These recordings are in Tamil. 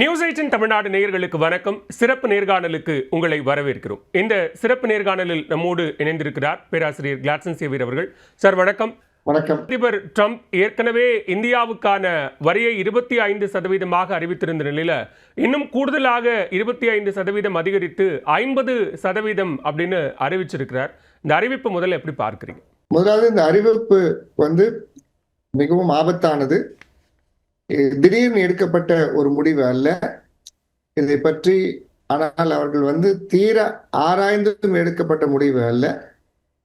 நியூஸ் எயிட்டின் தமிழ்நாடு நேயர்களுக்கு வணக்கம். சிறப்பு நேர்காணலுக்கு உங்களை வரவேற்கிறோம். இந்த சிறப்பு நேர்காணலில் நம்மோடு இணைந்திருக்கிறார் பேராசிரியர் கிளாட்சன் சேவியர் அவர்கள். சார் வணக்கம். வணக்கம். அதிபர் ட்ரம்ப் ஏற்கனவே இந்தியாவுக்கான வரியை இருபத்தி ஐந்து சதவீதமாக அறிவித்திருந்த நிலையில இன்னும் கூடுதலாக இருபத்தி ஐந்து சதவீதம் அதிகரித்து ஐம்பது சதவீதம் அப்படின்னு அறிவிச்சிருக்கிறார். இந்த அறிவிப்பு முதல்ல எப்படி பார்க்குறீங்க? முதலாவது இந்த அறிவிப்பு வந்து மிகவும் ஆபத்தானது. திடீர்னு எடுக்கப்பட்ட ஒரு முடிவு அல்ல. இதை பற்றி ஆனால் அவர்கள் வந்து தீர ஆராய்ந்தும் எடுக்கப்பட்ட முடிவு அல்ல.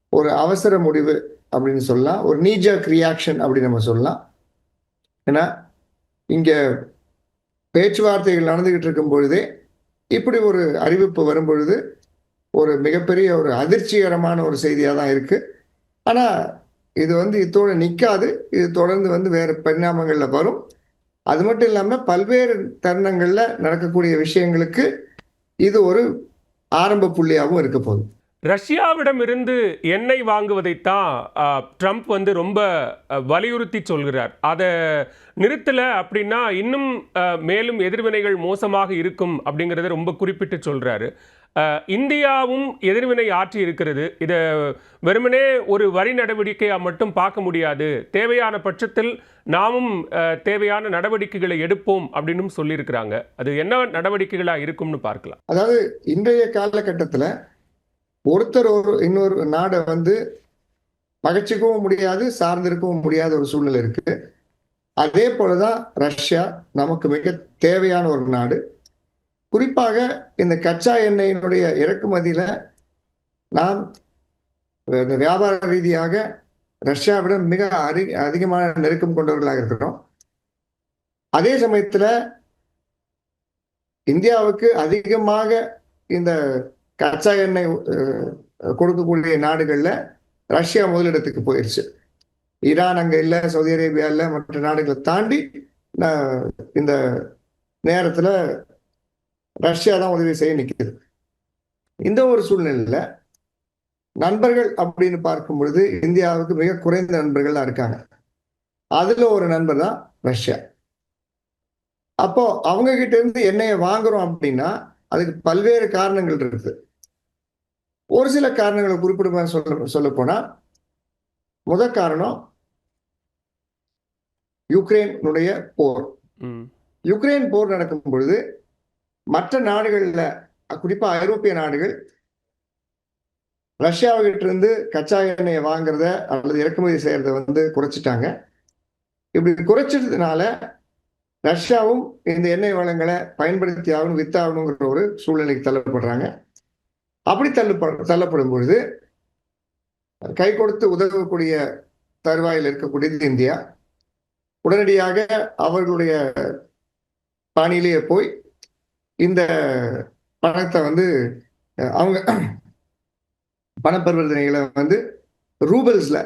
ஒரு அவசர முடிவு அப்படின்னு சொல்லலாம். ஒரு நீஜா ரியாக்ஷன் அப்படின்னு நம்ம சொல்லலாம். ஏன்னா இங்க பேச்சுவார்த்தைகள் நடந்துகிட்டு இருக்கும் பொழுதே இப்படி ஒரு அறிவிப்பு வரும் பொழுது ஒரு மிகப்பெரிய ஒரு அதிர்ச்சிகரமான ஒரு செய்தியாக தான் இருக்கு. ஆனால் இது வந்து இத்தோடு நிற்காது இது தொடர்ந்து வந்து வேறு பரிணாமங்களில் வரும். அது மட்டும் இல்லாமல் பல்வேறு தருணங்களில் நடக்கக்கூடிய விஷயங்களுக்கு இது ஒரு ஆரம்ப புள்ளியாகவும் இருக்க போகுது. ரஷ்யாவிடம் இருந்து எண்ணெய் வாங்குவதைத்தான் ட்ரம்ப் வந்து ரொம்ப வலியுறுத்தி சொல்கிறார். அதை நிறுத்தலை அப்படின்னா இன்னும் மேலும் எதிர்வினைகள் மோசமாக இருக்கும் அப்படிங்கிறத ரொம்ப குறிப்பிட்டு சொல்கிறாரு இந்தியாவும் எதிர்வினை ஆற்றி இருக்கிறது. இதை வெறுமனே ஒரு வரி நடவடிக்கையாக மட்டும் பார்க்க முடியாது. தேவையான பட்சத்தில் நாமும் தேவையான நடவடிக்கைகளை எடுப்போம் அப்படின்னும் சொல்லியிருக்கிறாங்க. அது என்ன நடவடிக்கைகளாக இருக்கும்னு பார்க்கலாம். அதாவது இன்றைய காலகட்டத்தில் ஒருத்தர் ஒரு இன்னொரு நாடை வந்து பகைச்சிக்கவும் முடியாது சார்ந்திருக்கவும் முடியாத ஒரு சூழ்நிலை இருக்கு. அதே போலதான் ரஷ்யா நமக்கு மிக தேவையான ஒரு நாடு. குறிப்பாக இந்த கச்சா எண்ணெயினுடைய இறக்குமதியில் நாம் இந்த வியாபார ரீதியாக ரஷ்யாவிடம் மிக அரி அதிகமான நெருக்கம் கொண்டவர்களாக இருக்கிறோம். அதே சமயத்துல இந்தியாவுக்கு அதிகமாக இந்த கச்சா எண்ணெய் கொடுக்கக்கூடிய நாடுகள்ல ரஷ்யா முதலிடத்துக்கு போயிடுச்சு ஈரான் அங்க இல்ல சவுதி அரேபியா இல்லை மற்ற நாடுகளை தாண்டி நான் இந்த நேரத்துல ரஷ்யா தான் உதவி செய்ய நிக்குது. இந்த ஒரு சூழ்நிலையில நண்பர்கள் அப்படின்னு பார்க்கும் பொழுது இந்தியாவுக்கு மிக குறைந்த நண்பர்கள் தான் இருக்காங்க. அதுல ஒரு நண்பர் தான் ரஷ்யா. அப்போ அவங்க கிட்ட இருந்து எண்ணெயை வாங்குறோம் அப்படின்னா அதுக்கு பல்வேறு காரணங்கள் இருக்குது ஒரு சில காரணங்களை குறிப்பிடுமா சொல்ல சொல்ல போனா முதல் காரணம் யுக்ரைனுடைய போர். ம். யுக்ரைன் போர் நடக்கும் பொழுது மற்ற நாடுகள்ல குறிப்பா ஐரோப்பிய நாடுகள் ரஷ்யாவுகிட்ட இருந்து கச்சா எண்ணெயை வாங்குறத அல்லது இறக்குமதி செய்யறத வந்து குறைச்சிட்டாங்க. இப்படி குறைச்சதுனால ரஷ்யாவும் இந்த எண்ணெய் வளங்களை பயன்படுத்தி ஆகணும் வித்தாகணுங்கிற ஒரு சூழ்நிலைக்கு தள்ளப்படுறாங்க. அப்படி தள்ளப்ப தள்ளப்படும் பொழுது கை கொடுத்து உதவக்கூடிய தருவாயில் இருக்கக்கூடியது இந்தியா. உடனடியாக அவர்களுடைய பாணியிலேயே போய் இந்த பணத்தை வந்து அவங்க பண பரிவர்த்தனைகளை வந்து ரூபல்ஸில்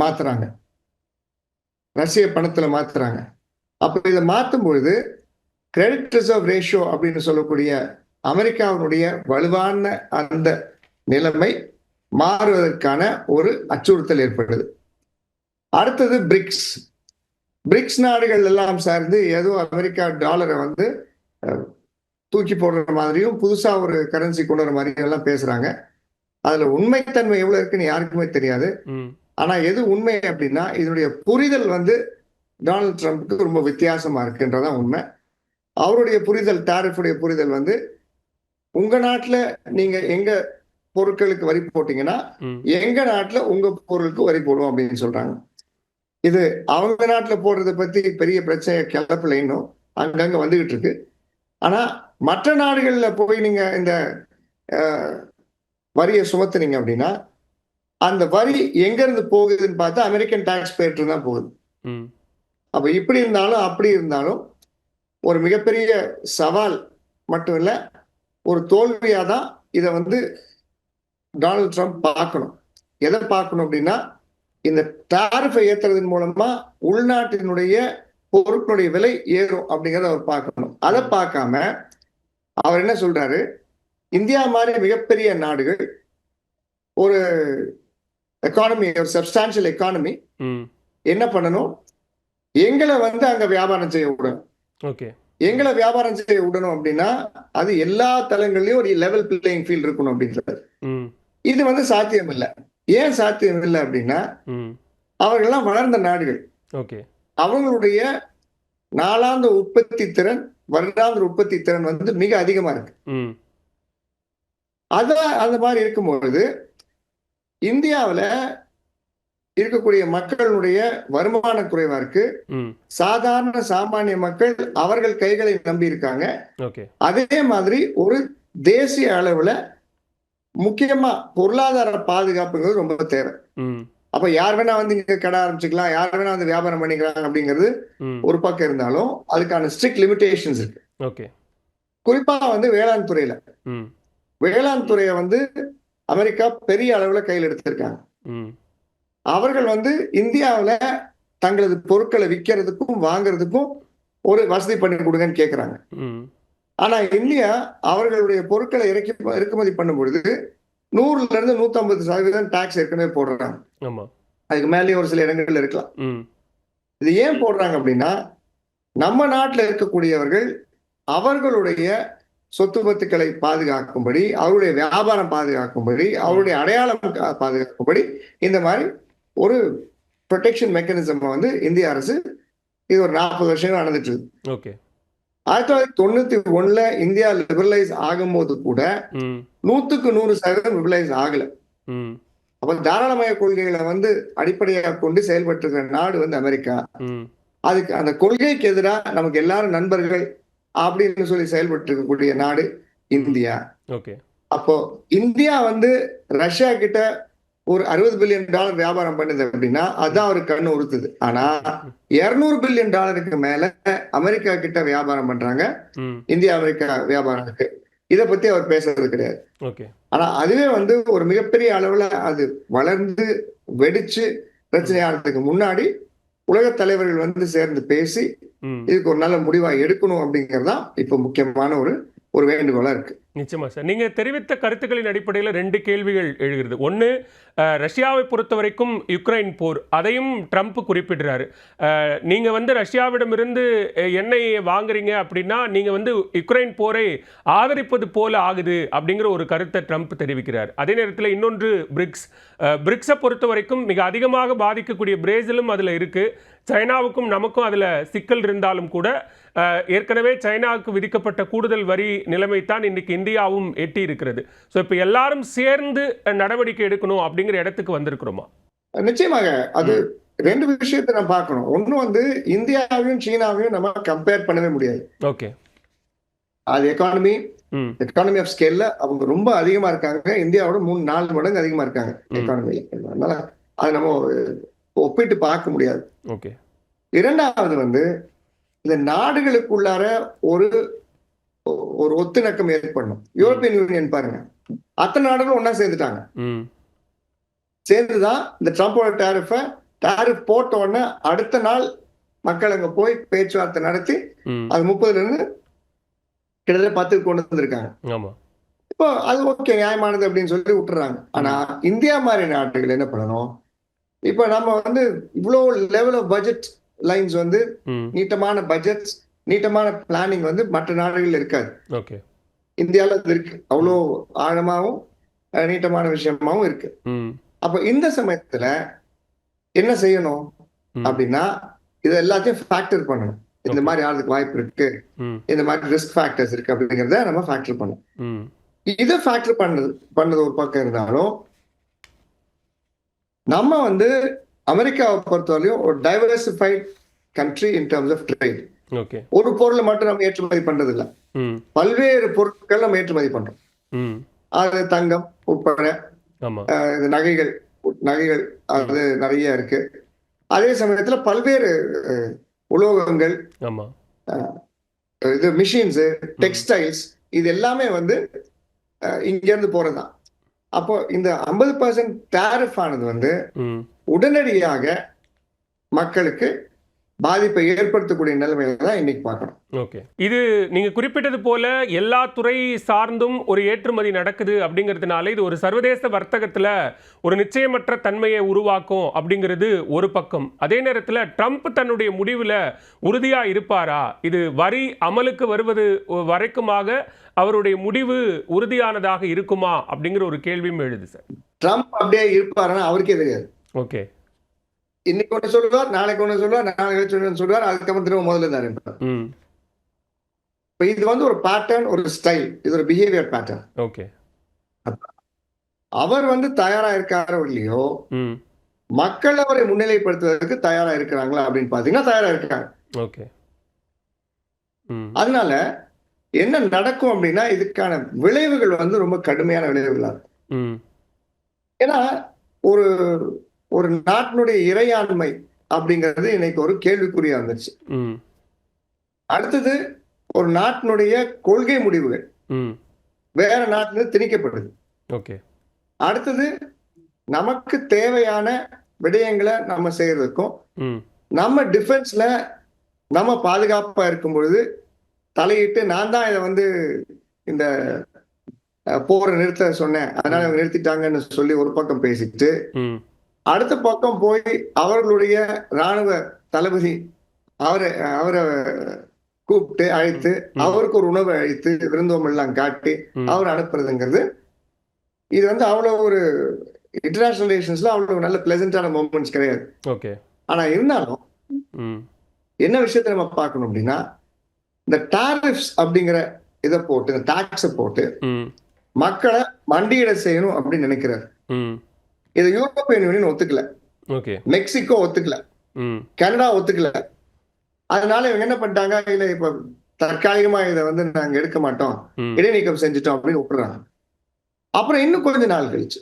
மாற்றுறாங்க ரஷ்ய பணத்தில் மாற்றுறாங்க அப்போ இதை மாற்றும் பொழுது கிரெடிட் ரிசர்வ் ரேஷியோ அப்படின்னு சொல்லக்கூடிய அமெரிக்காவினுடைய வலுவான அந்த நிலைமை மாறுவதற்கான ஒரு அச்சுறுத்தல் ஏற்படுது. அடுத்தது பிரிக்ஸ் பிரிக்ஸ் நாடுகள் எல்லாம் சார்ந்து ஏதோ அமெரிக்கா டாலரை வந்து தூக்கி போடுற மாதிரியும் புதுசா ஒரு கரன்சி கொண்டு வர மாதிரியும் எல்லாம் பேசுறாங்க. அதுல உண்மைத்தன்மை எவ்வளவு இருக்குன்னு யாருக்குமே தெரியாது. ஆனா எது உண்மை அப்படின்னா இதனுடைய புரிதல் வந்து டொனால்ட் ட்ரம்ப்புக்கு ரொம்ப வித்தியாசமா இருக்குன்றதான் உண்மை. அவருடைய புரிதல் டாரிஃபுடைய புரிதல் வந்து உங்க நாட்டுல நீங்க எங்க பொருட்களுக்கு வரி போட்டீங்கன்னா எங்க நாட்டுல உங்க பொருளுக்கு வரி போடுவோம் அப்படின்னு சொல்றாங்க. இது அவங்க நாட்டுல போடுறத பத்தி பெரிய பிரச்சனை கிளப்பல இன்னும் அங்கங்க வந்துகிட்டு இருக்கு. ஆனா மற்ற நாடுகள்ல போய் நீங்க இந்த வரியை சுமத்துனீங்க அப்படின்னா அந்த வரி எங்க இருந்து போகுதுன்னு பார்த்தா அமெரிக்கன் டாக்ஸ் பேர்ட்டு தான் போகுது. அப்ப இப்படி இருந்தாலும் அப்படி இருந்தாலும் ஒரு மிகப்பெரிய சவால் மட்டும் இல்ல ஒரு தோல்வியா தான் இதை வந்து டொனால்ட் ட்ரம்ப் பார்க்கணும். எதை பார்க்கணும் அப்படின்னா இந்த டாரிஃபை ஏத்துறதன் மூலமா உள்நாட்டினுடைய பொருட்களுடைய விலை ஏறும் அப்படிங்கறத அவர் பார்க்கணும். அதை பார்க்காம அவர் என்ன சொல்றாரு? இந்தியா மாதிரி மிகப்பெரிய நாடுகள் ஒரு எக்கானமி ஒரு சப்ஸ்டான்ஷியல் எக்கானமி என்ன பண்ணணும்? எங்களை வந்து அங்க வியாபாரம் செய்ய விடணும். ஓகே. எங்களை வியாபாரம் செய்ய விடணும் அப்படின்னா அது எல்லா தளங்கள்லயும் ஒரு லெவல் பிளேயிங் ஃபீல்ட் இருக்கணும் அப்படின்றது ம். இது வந்து சாத்தியம் இல்லை ஏன் சாத்தியம் இல்லை அப்படின்னா அவர்கள்லாம் வளர்ந்த நாடுகள். ஓகே. அவங்களுடைய நாளாந்த உற்பத்தி திறன் வருடாந்திர உற்பத்தி திறன் வந்து மிக அதிகமா இருக்கு. அதான் அந்த மாதிரி இருக்கும்பொழுது இந்தியாவில் இருக்கக்கூடிய மக்களுடைய வருமான குறைவா இருக்கு. சாதாரண சாமானிய மக்கள் அவர்கள் கைகளை நம்பி இருக்காங்க. அதே மாதிரி ஒரு தேசிய அளவுல முக்கியமா பொருளாதார பாதுகாப்புங்கிறது ரொம்ப தேவை. அப்ப யார் வேணா வந்து இங்க கடை ஆரம்பிச்சுக்கலாம் யார் வேணா வந்து வியாபாரம் பண்ணிக்கலாம் அப்படிங்கிறது ஒரு பக்கம் இருந்தாலும் அதுக்கான ஸ்ட்ரிக்ட் லிமிடேஷன்ஸ் இருக்கு. ஓகே. குறிப்பா வந்து வேளாண் துறையில. வேளாண் துறையை வந்து அமெரிக்கா பெரிய அளவுல கையில் எடுத்திருக்காங்க. அவர்கள் வந்து இந்தியாவுல தங்களது பொருட்களை விற்கிறதுக்கும் வாங்குறதுக்கும் ஒரு வசதி பண்ணி கொடுங்கன்னு கேட்குறாங்க ஆனா இந்தியா அவர்களுடைய பொருட்களை இறக்கி இறக்குமதி பண்ணும் பொழுது நூறுல இருந்து நூத்தம்பது சதவீதம் டாக்ஸ் ஏற்கனவே போடுறாங்க. அதுக்கு மேலேயே ஒரு சில இடங்கள்ல இருக்கலாம். ம். இது ஏன் போடுறாங்க அப்படின்னா நம்ம நாட்டில் இருக்கக்கூடியவர்கள் அவர்களுடைய சொத்து பத்துக்களை பாதுகாக்கும்படி அவருடைய வியாபாரம் பாதுகாக்கும்படி அவருடைய அடையாளம் பாதுகாக்கும்படி இந்த மாதிரி ஒரு ப்ரொடெக்ஷன் மெக்கானிசம் வந்து இந்திய அரசு இது ஒரு நாற்பது வருஷம் நடந்துட்டு இருக்கு. ஓகே. ஆயிரத்தி தொள்ளாயிரத்தி தொண்ணூத்தி ஒண்ணுல இந்தியா லிபரலைஸ் ஆகும்போது கூட நூத்துக்கு நூறு சதவீதம் லிபரலைஸ் ஆகல. அப்ப தாராளமய கொள்கைகளை வந்து அடிப்படையாக கொண்டு செயல்பட்டு இருக்கிற நாடு வந்து அமெரிக்கா. அதுக்கு அந்த கொள்கைக்கு எதிராக நமக்கு எல்லாரும் நண்பர்கள் அப்படின்னு சொல்லி செயல்பட்டு இருக்கக்கூடிய நாடு இந்தியா. ஓகே. அப்போ இந்தியா வந்து ரஷ்யா கிட்ட ஒரு அறுபது பில்லியன் டாலர் வியாபாரம் பண்ணுது அப்படின்னா அதான் அவருக்கு கண்ணு உறுத்துது. ஆனா இருநூறு பில்லியன் டாலருக்கு மேல அமெரிக்கா கிட்ட வியாபாரம் பண்றாங்க. இந்தியா அமெரிக்கா வியாபாரம் இருக்கு. இதை பத்தி அவர் பேசுறது கிடையாது. ஆனா அதுவே வந்து ஒரு மிகப்பெரிய அளவுல அது வளர்ந்து வெடிச்சு பிரச்சனையானதுக்கு முன்னாடி உலக தலைவர்கள் வந்து சேர்ந்து பேசி இதுக்கு ஒரு நல்ல முடிவா எடுக்கணும் அப்படிங்கிறது தான் இப்போ முக்கியமான ஒரு ஒரு வேண்டுகோளாக இருக்கு. நிச்சயமா சார். நீங்க தெரிவித்த கருத்துக்களின் அடிப்படையில் ரெண்டு கேள்விகள் எழுகிறது. ஒன்று ரஷ்யாவை பொறுத்த வரைக்கும் யுக்ரைன் போர். அதையும் ட்ரம்ப் குறிப்பிடுறாரு. நீங்கள் நீங்க வந்து ரஷ்யாவிடமிருந்து அஹ், எண்ணெய் வாங்குறீங்க அப்படின்னா நீங்க வந்து யுக்ரைன் போரை ஆதரிப்பது போல ஆகுது அப்படிங்கிற ஒரு கருத்தை ட்ரம்ப் தெரிவிக்கிறார். அதே நேரத்தில் இன்னொன்று பிரிக்ஸ். பிரிக்ஸை பொறுத்த வரைக்கும் மிக அதிகமாக பாதிக்கக்கூடிய பிரேசிலும் அதில் இருக்குது சைனாவுக்கும் நமக்கும் அதில் சிக்கல் இருந்தாலும் கூட ஏற்கனவே சைனாவுக்கு விதிக்கப்பட்ட கூடுதல் வரி நிலைமை தான் இன்னைக்கு இந்தியாவும் எட்டி இருக்கிறது ஸோ இப்போ எல்லாரும் சேர்ந்து நடவடிக்கை எடுக்கணும் அப்படிங்கிற இடத்துக்கு வந்திருக்கிறோமா? நிச்சயமாக. அது ரெண்டு விஷயத்தை நம்ம பார்க்கணும். ஒண்ணு வந்து இந்தியாவையும் சீனாவையும் நம்ம கம்பேர் பண்ணவே முடியாது. ஓகே. அது எக்கானமி எக்கானமி ஆஃப் ஸ்கேல்ல அவங்க ரொம்ப அதிகமா இருக்காங்க. இந்தியாவோட மூணு நாலு மடங்கு அதிகமா இருக்காங்க ம். எக்கானமில அதனால அதை நம்ம ஒப்பிட்டு பார்க்க முடியாது. ஓகே. இரண்டாவது வந்து இந்த நாடுகளுக்குள்ளார ஒரு ஒரு ஒத்துணக்கம் ஏற்படணும். யூரோப்பியன் யூனியன் பாருங்க. அத்தனை நாடுகளும் ஒண்ணா சேர்ந்துட்டாங்க. சேர்ந்துதான் இந்த ட்ரம்போட டேரிஃபை டேரிஃப் போட்ட உடனே அடுத்த நாள் மக்கள் அங்க போய் பேச்சுவார்த்தை நடத்தி அது முப்பதுல இருந்து கிட்டத்தட்ட பத்துக்கு கொண்டு வந்திருக்காங்க. இப்போ அது ஓகே நியாயமானது அப்படின்னு சொல்லி விட்டுறாங்க. ஆனா இந்தியா மாதிரி நாடுகள் என்ன பண்ணணும்? இப்போ நம்ம வந்து இவ்வளோ லெவல் ஆஃப் பட்ஜெட் லைன்ஸ் வந்து நீட்டமான பட்ஜெட்ஸ் நீட்டமான பிளானிங் வந்து மற்ற நாடுகள் இருக்காது. ஓகே. இந்தியாவில் அது இருக்கு. அவ்வளோ ஆழமாவும் அஹ், நீட்டமான விஷயமாவும் இருக்கு. அப்ப இந்த சமயத்துல என்ன செய்யணும். அப்படின்னா இது எல்லாத்தையும் ஃபேக்டர் பண்ணணும். இந்த. மாதிரி ஆகிறதுக்கு வாய்ப்பு இருக்கு. இந்த மாதிரி ரிஸ்க் ஃபேக்டர்ஸ் இருக்கு அப்படிங்கிறத நம்ம ஃபேக்டர் பண்ணணும். இதை ஃபேக்டர் பண்ணது பண்ணது ஒரு பக்கம் இருந்தாலும் நம்ம வந்து அமெரிக்காவை பொறுத்தவரையும் ஒரு diversified country in terms of trade ஒரு பொருளை மட்டும் நம்ம ஏற்றுமதி பண்றது இல்ல பல்வேறு பொருட்கள் நம்ம ஏற்றுமதி பண்றோம். அது தங்கம் உட்பட இது நகைகள் நகைகள் அது நிறைய இருக்கு. அதே சமயத்துல பல்வேறு உலோகங்கள் இது மிஷின்ஸ் டெக்ஸ்டைல்ஸ் இது எல்லாமே வந்து இங்க இருந்து போறதுதான். அப்போ இந்த ஐம்பது பர்சன்ட் டேரிஃப் ஆனது வந்து உடனடியாக மக்களுக்கு பாதிப்பை ஏற்படுத்தக்கூடிய நிலைமையில தான் இன்னைக்கு பார்க்கணும். ஓகே. இது நீங்க குறிப்பிட்டது போல எல்லா துறை சார்ந்தும் ஒரு ஏற்றுமதி நடக்குது அப்படிங்கிறதுனால இது ஒரு சர்வதேச வர்த்தகத்துல ஒரு நிச்சயமற்ற தன்மையை உருவாக்கும் அப்படிங்கிறது ஒரு பக்கம். அதே நேரத்தில் ட்ரம்ப் தன்னுடைய முடிவில் உறுதியா இருப்பாரா? இது வரி அமலுக்கு வருவது வரைக்குமாக அவருடைய முடிவு உறுதியானதாக இருக்குமா அப்படிங்கிற ஒரு கேள்வியும் எழுது சார். ட்ரம்ப் அப்படியே இருப்பாருன்னா அவருக்கே தெரியாது. ஓகே. இன்னைக்கு ஒன்று சொல்லுவார் நாளைக்கு ஒன்று சொல்லுவார் நாளைக்கு ஒன்று சொல்லுவார் அதுக்கப்புறம் திரும்ப முதல்ல தான் இப்போ இது வந்து ஒரு பேட்டர்ன் ஒரு ஸ்டைல் இது ஒரு பிஹேவியர் பேட்டர்ன் ஓகே. அவர் வந்து தயாரா இருக்காரோ இல்லையோ மக்கள் அவரை முன்னிலைப்படுத்துவதற்கு தயாரா இருக்கிறாங்களா அப்படின்னு பாத்தீங்கன்னா தயாரா இருக்காங்க. ஓகே. அதனால என்ன நடக்கும் அப்படின்னா இதுக்கான விளைவுகள் வந்து ரொம்ப கடுமையான விளைவுகளா இருக்கும். ஏன்னா ஒரு ஒரு நாட்டினுடைய இறையாண்மை அப்படிங்கிறது இன்னைக்கு ஒரு கேள்விக்குறியா ம். அடுத்தது ஒரு நாட்டினுடைய கொள்கை முடிவுகள். ம். வேற நாட்டில திணிக்கப்படுது. ஓகே. அடுத்தது நமக்கு தேவையான விடயங்களை நம்ம செய்யறதுக்கும் ம். நம்ம டிஃபென்ஸ்ல நம்ம பாதுகாப்பா இருக்கும் பொழுது தலையிட்டு நான் தான் இதை வந்து இந்த போரை நிறுத்த சொன்னேன். அதனால நிறுத்திட்டாங்கன்னு சொல்லி ஒரு பக்கம் பேசிட்டு ம். அடுத்த பக்கம் போய் அவர்களுடைய ராணுவ தளபதி அவரை அவரை கூப்பிட்டு அழைத்து. அவருக்கு ஒரு உணவை அழைத்து விருந்தோம் எல்லாம் காட்டி. அவர் அனுப்புறதுங்கிறது. இது வந்து அவ்வளவு ஒரு இன்டர்நேஷனல் ரிலேஷன்ஸ்ல அவ்வளவு நல்ல பிளசண்டான மூமெண்ட்ஸ் கிடையாது. ஓகே. ஆனா இருந்தாலும் என்ன விஷயத்தை நம்ம பார்க்கணும் அப்படின்னா இந்த டாரிஃப்ஸ் அப்படிங்கிற இதை போட்டு இந்த டாக்ஸை போட்டு மக்களை மண்டியிட செய்யணும் அப்படின்னு நினைக்கிறார். இதை யூரோப்பியன் யூனியன் ஒத்துக்கல. ஓகே மெக்சிகோ ஒத்துக்கல. கனடா ஒத்துக்கல. அதனால இவங்க என்ன பண்ணிட்டாங்க இல்ல இப்ப தற்காலிகமா இதை வந்து நாங்க எடுக்க மாட்டோம். இடைநீக்கம் செஞ்சுட்டோம் அப்படின்னு விட்டுறாங்க. அப்புறம் இன்னும் கொஞ்ச நாள் கழிச்சு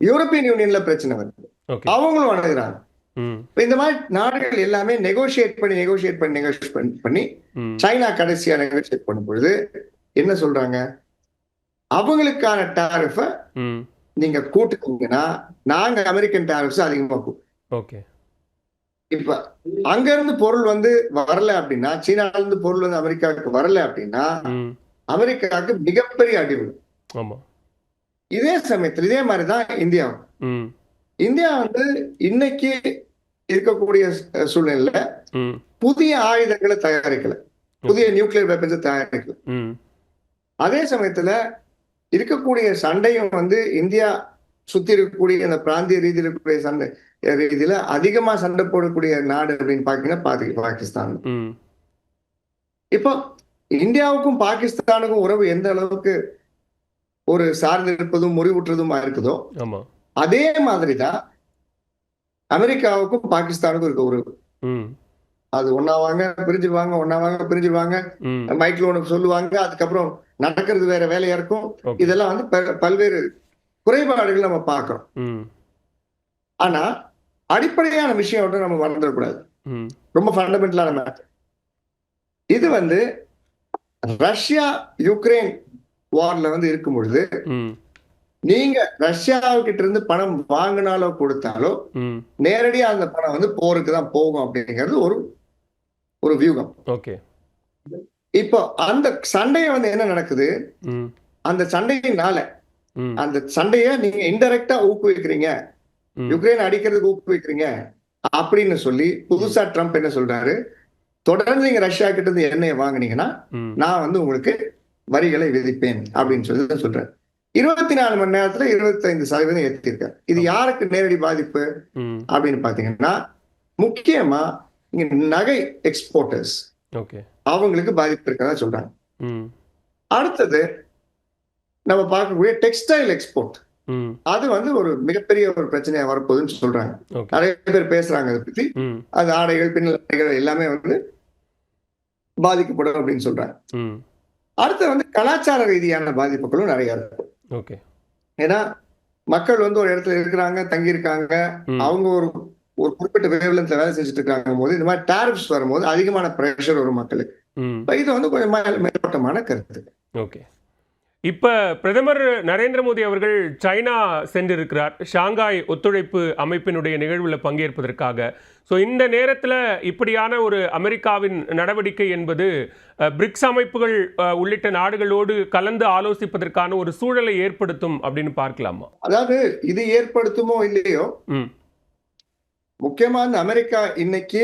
யூரோப்பியன் யூனியன்ல பிரச்சனை வருது. அவங்களும் அணுகுறாங்க. இந்த மாதிரி நாடுகள் எல்லாமே நெகோஷியேட் பண்ணி நெகோஷியேட் பண்ணி நெகோஷியேட் பண்ணி சைனா கடைசியா நெகோஷியேட் பண்ணும் பொழுது என்ன சொல்றாங்க? அவங்களுக்கான டாரிஃபை நீங்க கூட்டுட்டீங்கன்னா நாங்க அமெரிக்கன் டாரிஃப்ஸ் அதிகமா கூட்டுவோம் ஓகே இப்ப அங்க இருந்து பொருள் வந்து வரல அப்படின்னா சீனால இருந்து பொருள் வந்து அமெரிக்காவுக்கு வரல அப்படின்னா அமெரிக்காவுக்கு மிகப்பெரிய அடி விழும். ஆமாம் இதே சமயத்தில் இதே மாதிரி தான் இந்தியா வந்து இன்னைக்கு இருக்கக்கூடிய சூழ்நிலையில புதிய ஆயுதங்களை தயாரிக்கல. புதிய நியூக்ளியர் வெப்பன்ஸை தயாரிக்கல. அதே சமயத்துல இருக்கக்கூடிய சண்டையும் வந்து இந்தியா சுத்தி இருக்கக்கூடிய இந்த பிராந்திய ரீதியில் இருக்கக்கூடிய சண்டை ரீதியில அதிகமா சண்டை போடக்கூடிய நாடு அப்படின்னு பாத்தீங்கன்னா பாதி- பாகிஸ்தான். இப்போ இந்தியாவுக்கும் பாகிஸ்தானுக்கும் உறவு எந்த அளவுக்கு ஒரு சார்ந்து இருப்பதும் முறிவுற்றதுமா இருக்குதோ அதே மாதிரிதான் அமெரிக்காவுக்கும் பாகிஸ்தானுக்கும் இருக்க உறவு. அது ஒன்னாவாங்க பிரிஞ்சிருவாங்க ஒன்னாவாங்க பிரிஞ்சிருவாங்க. மைக்ல ஒன்று சொல்லுவாங்க அதுக்கப்புறம் நடக்கிறது வேற வேலையா இருக்கும். இதெல்லாம் வந்து பல்வேறு குறைபாடுகள் நம்ம பார்க்கிறோம். ஆனா அடிப்படையான விஷயம் ஒன்று நம்ம மறந்துடக்கூடாது. ரொம்ப ஃபண்டமெண்டலான மேட்டர் இது வந்து ரஷ்யா யுக்ரைன் வார்ல வந்து இருக்கும் பொழுது நீங்க ரஷ்யாவுக்கிட்ட இருந்து பணம் வாங்கினாலோ கொடுத்தாலோ நேரடியா அந்த பணம் வந்து போருக்கு தான் போகும் அப்படிங்கிறது ஒரு ஒரு வியூகம். ஓகே. இப்போ அந்த சண்டையை வந்து என்ன நடக்குது? அந்த சண்டையினால அந்த சண்டையை நீங்க இன்டெரக்டா ஊக்குவிக்கிறீங்க. யுக்ரைன் அடிக்கிறதுக்கு ஊக்குவிக்கிறீங்க. அப்படின்னு சொல்லி புதுசா ட்ரம்ப் என்ன சொல்றாரு? தொடர்ந்து நீங்க ரஷ்யா கிட்ட இருந்து எண்ணெயை வாங்குனீங்கன்னா நான் வந்து உங்களுக்கு வரிகளை விதிப்பேன் அப்படின்னு சொல்லி தான் சொல்றேன் இருபத்தி நாலு மணி நேரத்துல இருபத்தைந்து சதவீதம் ஏற்றிருக்காரு இது யாருக்கு நேரடி பாதிப்பு? அப்படின்னு பாத்தீங்கன்னா முக்கியமா இங்க நகை எக்ஸ்போர்ட்டர்ஸ் அவங்களுக்கு பாதிப்பு இருக்கிறதா சொல்றாங்க. அடுத்தது நம்ம பார்க்கக்கூடிய டெக்ஸ்டைல் எக்ஸ்போர்ட் அது வந்து ஒரு மிகப்பெரிய ஒரு பிரச்சனையா வரப்போகுதுன்னு சொல்றாங்க. நிறைய பேர் பேசுறாங்க அதை பத்தி. அது ஆடைகள் பின்னல் எல்லாமே வந்து பாதிக்கப்படும் அப்படின்னு சொல்றாங்க. அடுத்து வந்து கலாச்சார ரீதியான பாதிப்புகளும் நிறைய இருக்கும். ஓகே. ஏன்னா மக்கள் வந்து ஒரு இடத்துல இருக்கிறாங்க தங்கி இருக்காங்க அவங்க ஒரு ஒரு குறிப்பிட்ட வேவ்லென்த்ல வேலை செஞ்சுட்டு இருக்காங்க போது இந்த மாதிரி டாரிஃப்ஸ் வரும்போது அதிகமான ப்ரெஷர் வரும் மக்களுக்கு. இது வந்து கொஞ்சம் மேல் மேலோட்டமான கருத்து. ஓகே. இப்ப பிரதமர் நரேந்திர மோடி அவர்கள் சைனா சென்றிருக்கிறார். ஷாங்காய் ஒத்துழைப்பு அமைப்பினுடைய நிகழ்வில் பங்கேற்பதற்காக. ஸோ இந்த நேரத்தில் இப்படியான ஒரு அமெரிக்காவின் நடவடிக்கை என்பது பிரிக்ஸ் அமைப்புகள் உள்ளிட்ட நாடுகளோடு கலந்து ஆலோசிப்பதற்கான ஒரு சூழலை ஏற்படுத்தும் அப்படின்னு பார்க்கலாமா? அதாவது இது ஏற்படுத்துமோ இல்லையோ முக்கியமா இந்த அமெரிக்கா இன்னைக்கு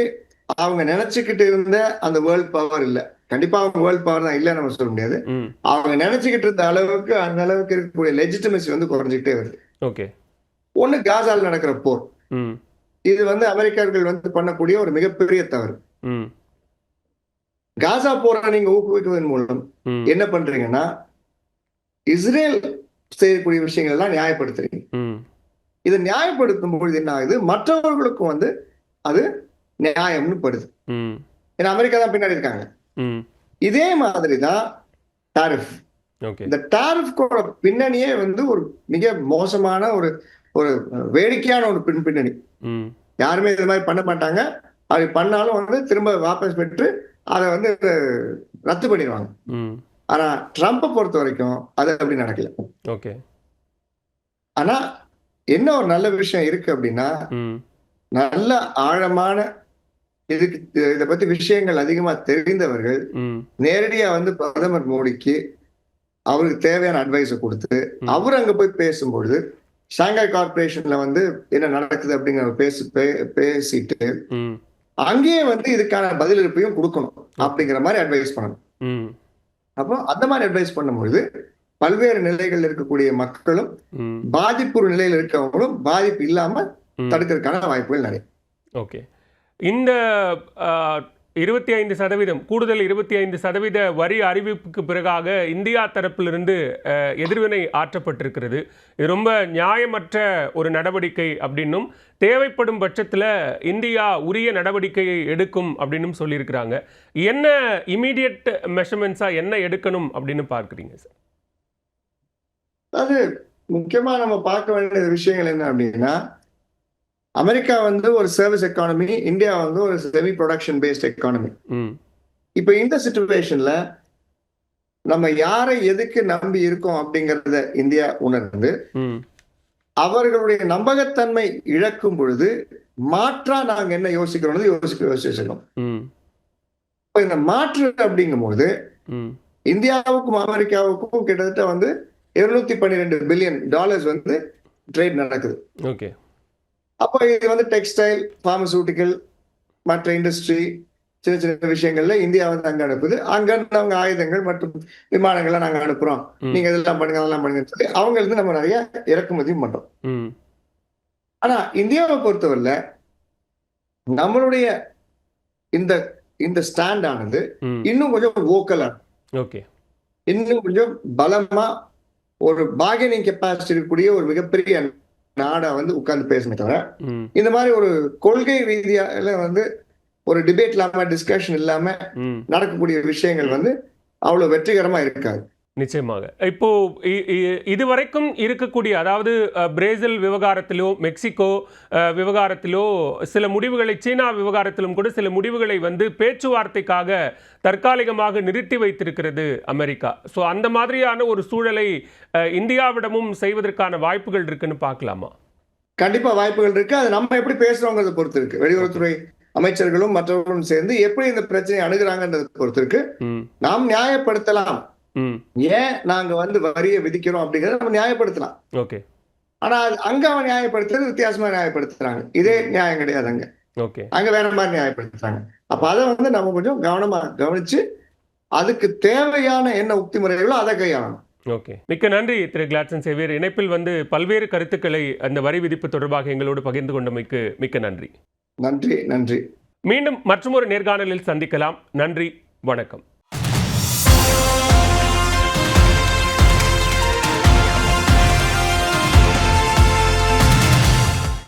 அவங்க நினைச்சுக்கிட்டு இருந்த அந்த வேர்ல்ட் பவர் இல்ல. கண்டிப்பா அவங்க வேர்ல்ட் பவர் தான் இல்ல நம்ம சொல்ல முடியாது. அவங்க நினைச்சுக்கிட்டு இருந்த அளவுக்கு அந்த அளவுக்கு இருக்கக்கூடிய லெஜிட்டிமசி வந்து குறைஞ்சிக்கிட்டே வருது. ஓகே. ஒண்ணு காசால நடக்கிற போர். இது வந்து அமெரிக்கர்கள் வந்து பண்ணக்கூடிய ஒரு மிகப்பெரிய தவறு. காசா போரை நீங்க ஊக்குவிக்குவதன் மூலம் என்ன பண்றீங்கன்னா இஸ்ரேல் செய்யக்கூடிய விஷயங்கள் எல்லாம் நியாயப்படுத்துறீங்க. இதை நியாயப்படுத்தும் பொழுது என்ன ஆகுது? மற்றவர்களுக்கும் வந்து அது நியாயம்னு படுது. ஏன்னா அமெரிக்கா தான் பின்னாடி இருக்காங்க. ம். இதே மாதிரி தான் டாரிஃப் இந்த டாரிஃப்கோட பின்னணியே வந்து ஒரு மிக மோசமான ஒரு ஒரு வேடிக்கையான ஒரு பின் பின்னணி. யாருமே இது மாதிரி பண்ண மாட்டாங்க. அப்படி பண்ணாலும் வந்து திரும்ப வாபஸ் பெற்று அதை வந்து ரத்து பண்ணிடுவாங்க. ம். ஆனா ட்ரம்ப்பை பொறுத்த வரைக்கும் அது அப்படி நடக்கல. ஓகே. ஆனா என்ன ஒரு நல்ல விஷயம் இருக்கு அப்படின்னா நல்ல ஆழமான இதுக்கு இதை பத்தி விஷயங்கள் அதிகமா தெரிந்தவர்கள் நேரடியா வந்து பிரதமர் மோடிக்கு அவருக்கு தேவையான அட்வைஸை கொடுத்து. அவர் அங்க போய் பேசும்பொழுது ஷாங்காய் கார்பரேஷன்ல வந்து என்ன நடக்குது அப்படிங்கிற பேசி பேசிட்டு அங்கேயே வந்து இதுக்கான பதிலளிப்பையும் கொடுக்கணும் அப்படிங்கிற மாதிரி அட்வைஸ் பண்ணணும். அப்போ அந்த மாதிரி அட்வைஸ் பண்ணும்பொழுது பல்வேறு நிலைகள் இருக்கக்கூடிய மக்களும் பாதிப்பு நிலையில் இருக்கவங்களும் பாதிப்பு இல்லாம. தடுக்கிறதுக்கான வாய்ப்புகள் நிறைய. ஓகே. இந்த இருபத்தி ஐந்து சதவீதம் கூடுதல் இருபத்தி ஐந்து சதவீத வரி அறிவிப்புக்கு பிறகாக இந்தியா தரப்பிலிருந்து எதிர்வினை ஆற்றப்பட்டிருக்கிறது. இது ரொம்ப நியாயமற்ற ஒரு நடவடிக்கை அப்படின்னும் தேவைப்படும் பட்சத்தில் இந்தியா உரிய நடவடிக்கையை எடுக்கும் அப்படின்னும் சொல்லியிருக்கிறாங்க. என்ன இமீடியட் மெஷர்மெண்ட்ஸாக என்ன எடுக்கணும் அப்படின்னு பார்க்குறீங்க சார்? அது முக்கியமா நம்ம பார்க்க வேண்டிய விஷயங்கள் என்ன அப்படின்னா அமெரிக்கா வந்து ஒரு சர்வீஸ் எக்கானமி இந்தியா வந்து ஒரு செமி ப்ரொடக்ஷன் பேஸ்ட் எக்கானமி இப்போ இந்த சுச்சுவேஷன்ல நம்ம யாரை எதுக்கு நம்பி இருக்கோம் அப்படிங்கறத இந்தியா உணர்ந்து அவர்களுடைய நம்பகத்தன்மை இழக்கும் பொழுது மாற்றா நாங்க என்ன யோசிக்கிறோம் யோசிக்க யோசிச்சிருக்கோம். இந்த மாற்று அப்படிங்கும்போது ம். இந்தியாவுக்கும் அமெரிக்காவுக்கும் கிட்டத்தட்ட வந்து இருநூத்தி பன்னிரெண்டு பில்லியன் டாலர்ஸ் வந்து ட்ரேட் நடக்குது. ஓகே அப்போ இது வந்து டெக்ஸ்டைல் பார்மசூட்டிக்கல் மற்ற இண்டஸ்ட்ரி சின்ன சின்ன விஷயங்கள்ல இந்தியா வந்து அங்க அனுப்புது. அங்க அவங்க ஆயுதங்கள் மற்றும் விமானங்களை நாங்க அனுப்புறோம். நீங்க இதெல்லாம் பண்ணுங்க அதெல்லாம் பண்ணுங்கன்னு சொல்லி அவங்க இருந்து நம்ம நிறைய இறக்குமதியும் பண்றோம். ஆனா இந்தியாவை பொறுத்தவரையில நம்மளுடைய இந்த இந்த ஸ்டாண்ட் ஆனது இன்னும் கொஞ்சம் வோக்கலா ஓகே இன்னும் கொஞ்சம் பலமா ஒரு பார்கெனிங் கெப்பாசிட்டி இருக்கக்கூடிய ஒரு மிகப்பெரிய நாடா வந்து உட்கார்ந்து பேசணுமே தவிர இந்த மாதிரி ஒரு கொள்கை ரீதியால வந்து ஒரு டிபேட் இல்லாம டிஸ்கஷன் இல்லாம நடக்கக்கூடிய விஷயங்கள் வந்து அவ்வளவு வெற்றிகரமா இருக்காது. நிச்சயமாக. இப்போ இதுவரைக்கும் இருக்கக்கூடிய அதாவது பிரேசில் விவகாரத்திலோ மெக்சிகோ விவகாரத்திலோ சில முடிவுகளை சீனா விவகாரத்திலும் கூட சில முடிவுகளை வந்து பேச்சுவார்த்தைக்காக தற்காலிகமாக நிறுத்தி வைத்திருக்கிறது அமெரிக்கா. ஸோ அந்த மாதிரியான ஒரு சூழலை இந்தியாவிடமும் செய்வதற்கான வாய்ப்புகள் இருக்குன்னு பார்க்கலாமா? கண்டிப்பா வாய்ப்புகள் இருக்கு. அது நம்ம எப்படி பேசுறோங்கிறத பொறுத்து இருக்கு வெளியுறவுத்துறை அமைச்சர்களும் மற்றவர்களும் சேர்ந்து எப்படி இந்த பிரச்சனையை அணுகுறாங்கன்றதை பொறுத்து இருக்கு நாம் நியாயப்படுத்தலாம். ஏன் நாங்க வந்து வரியை விதிக்கிறோம் அப்படிங்கறத நம்ம நியாயப்படுத்தலாம். ஓகே. ஆனா அங்க அவன் நியாயப்படுத்துறது வித்தியாசமா நியாயப்படுத்துறாங்க. இதே நியாயம் கிடையாது அங்க. ஓகே. அங்க வேற மாதிரி நியாயப்படுத்துறாங்க. அப்ப அதை வந்து நம்ம கொஞ்சம் கவனமா கவனிச்சு அதுக்கு தேவையான என்ன உக்தி முறைகளோ அதை கையாளணும். ஓகே. மிக்க நன்றி திரு கிளாட்சன் சேவியர். இணைப்பில் வந்து பல்வேறு கருத்துக்களை அந்த வரி விதிப்பு தொடர்பாக எங்களோடு பகிர்ந்து கொண்டமைக்கு மிக்க நன்றி. நன்றி நன்றி. மீண்டும் மற்றொரு நேர்காணலில் சந்திக்கலாம். நன்றி வணக்கம்.